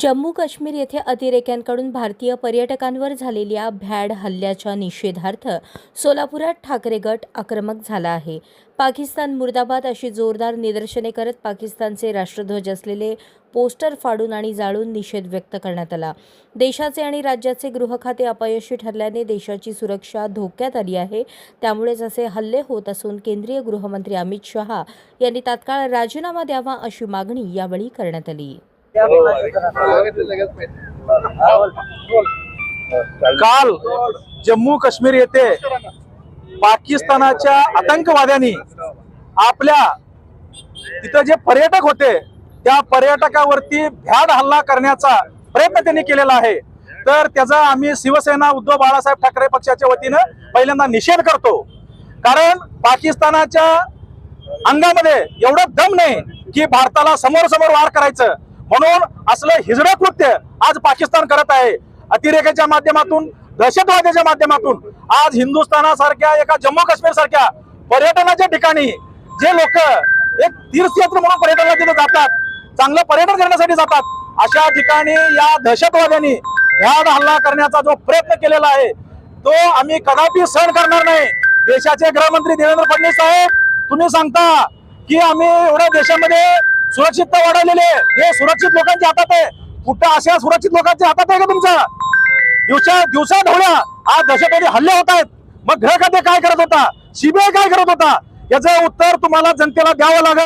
जम्मू काश्मीर येथे अतिरेक्यांकडून भारतीय पर्यटकांवर झालेल्या भ्याड हल्ल्याच्या निषेधार्थ सोलापुरात ठाकरे गट आक्रमक झाला आहे. पाकिस्तान मुर्दाबाद अशी जोरदार निदर्शने करत पाकिस्तानचे राष्ट्रध्वज असलेले पोस्टर फाडून आणि जाळून निषेध व्यक्त करण्यात आला. देशाचे आणि राज्याचे गृह खाते अपयशी ठरल्याने देशाची सुरक्षा धोक्यात आली आहे. त्यामुळेच असे हल्ले होत असून केंद्रीय गृहमंत्री अमित शहा यांनी तात्काळ राजीनामा द्यावा अशी मागणी यावेळी करण्यात आली. काल जम्मू काश्मीर येथे पाकिस्तानाच्या आतंकवाद्यांनी आपल्या तिथं जे पर्यटक होते त्या पर्यटकावरती भ्याड हल्ला करण्याचा प्रयत्न त्यांनी केलेला आहे. तर त्याचा आम्ही शिवसेना उद्धव बाळासाहेब ठाकरे पक्षाच्या वतीनं पहिल्यांदा निषेध करतो. कारण पाकिस्तानाच्या अंगामध्ये एवढं दम नाही की भारताला समोर समोर वार करायचं. म्हणून असलं हिजडं कृत्य आज पाकिस्तान करत आहे. अतिरेकाच्या माध्यमातून दहशतवादाच्या माध्यमातून आज हिंदुस्थानासारख्या एका जम्मू काश्मीर सारख्या पर्यटनाच्या ठिकाणी जे लोक एक तीर्थक्षेत्र म्हणून पर्यटनाला तिथे जातात चांगलं पर्यटन करण्यासाठी जातात अशा ठिकाणी या दहशतवाद्यांनी ह्याड हल्ला करण्याचा जो प्रयत्न केलेला आहे तो आम्ही कदापि सहन करणार नाही. देशाचे गृहमंत्री देवेंद्र फडणवीस साहेब तुम्ही सांगता की आम्ही एवढ्या देशामध्ये सुरक्षितता वाढवलेली आहे. हे सुरक्षित लोकांच्या हातात आहे. कुठं अशा सुरक्षित लोकांच्या हातात आहे का तुमच्या दिवसा दिवसा ढवळ्या आज दहशतवादी हल्ले होत आहेत. मग गृह खाते काय करत होता? सीबीआय काय करत होता? याचं उत्तर तुम्हाला जनतेला द्यावं लागेल.